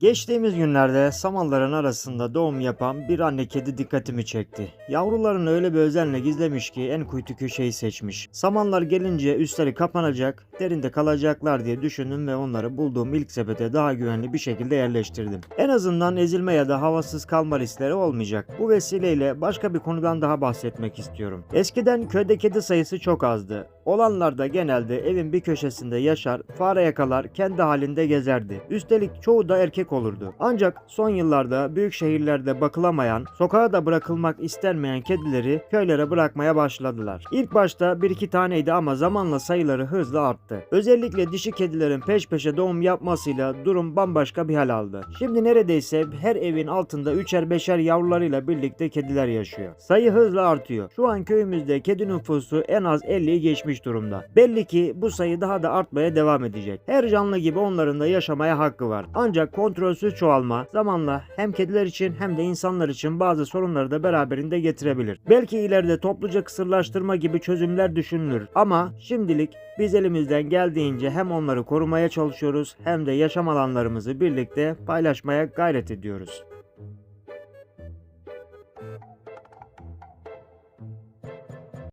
Geçtiğimiz günlerde samanların arasında doğum yapan bir anne kedi dikkatimi çekti. Yavrularını öyle bir özenle gizlemiş ki en kuytu köşeyi seçmiş. Samanlar gelince üstleri kapanacak, derinde kalacaklar diye düşündüm ve onları bulduğum ilk sepete daha güvenli bir şekilde yerleştirdim. En azından ezilme ya da havasız kalma riskleri olmayacak. Bu vesileyle başka bir konudan daha bahsetmek istiyorum. Eskiden köyde kedi sayısı çok azdı. Olanlar da genelde evin bir köşesinde yaşar, fare yakalar, kendi halinde gezerdi. Üstelik çoğu da erkek olurdu. Ancak son yıllarda büyük şehirlerde bakılamayan, sokağa da bırakılmak istenmeyen kedileri köylere bırakmaya başladılar. İlk başta bir iki taneydi ama zamanla sayıları hızla arttı. Özellikle dişi kedilerin peş peşe doğum yapmasıyla durum bambaşka bir hal aldı. Şimdi neredeyse her evin altında üçer beşer yavrularıyla birlikte kediler yaşıyor. Sayı hızla artıyor. Şu an köyümüzde kedi nüfusu en az 50'yi geçmiş durumda. Belli ki bu sayı daha da artmaya devam edecek. Her canlı gibi onların da yaşamaya hakkı var. Ancak kontrolsüz çoğalma zamanla hem kediler için hem de insanlar için bazı sorunları da beraberinde getirebilir. Belki ileride topluca kısırlaştırma gibi çözümler düşünülür ama şimdilik biz elimizden geldiğince hem onları korumaya çalışıyoruz hem de yaşam alanlarımızı birlikte paylaşmaya gayret ediyoruz.